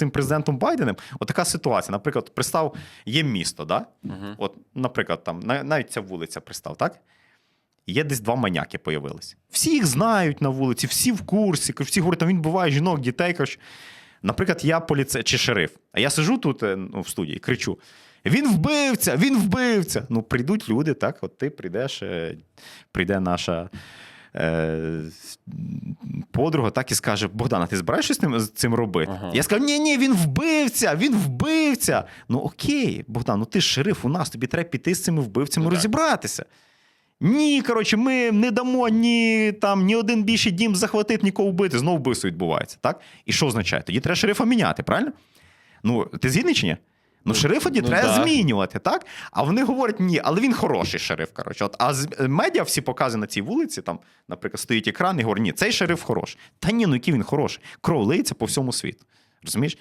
цим президентом Байденом, отака ситуація. Наприклад, пристав, є місто, да? От, наприклад, там навіть ця вулиця пристав, так? Є десь два маняки появились. Всі їх знають на вулиці, всі в курсі, всі говорять, там він буває жінок, дітей. Коротше. Наприклад, я поліцей чи шериф, а я сижу тут е, ну, в студії, кричу: він вбивця, він вбивця. Ну, прийдуть люди, так, от ти прийдеш, е, прийде наша. Е, подруга так і скаже: Богдана, ти збираєшся з ним з цим робити? Ага. Я скажу: ні, ні, він вбивця, він вбивця. Ну окей, Богдан, ну ти ж шериф у нас, тобі треба піти з цими вбивцями Ну, так. розібратися. Ні, коротше, ми не дамо ні там ні один більший дім захватити, нікого вбити. Знову вбивство відбувається. Так? І що означає? Тоді треба шерифа міняти, правильно? Ну, ти згідний чи ні? Ну, шерифа ну, треба да. змінювати, так? А вони говорять, ні, але він хороший шериф. Коротше. От, а з е, медіа всі покази на цій вулиці, там, наприклад, стоїть екран і говорить, ні, цей шериф хороший. Та ні, ну який він хороший. Кров лиється по всьому світу. Розумієш?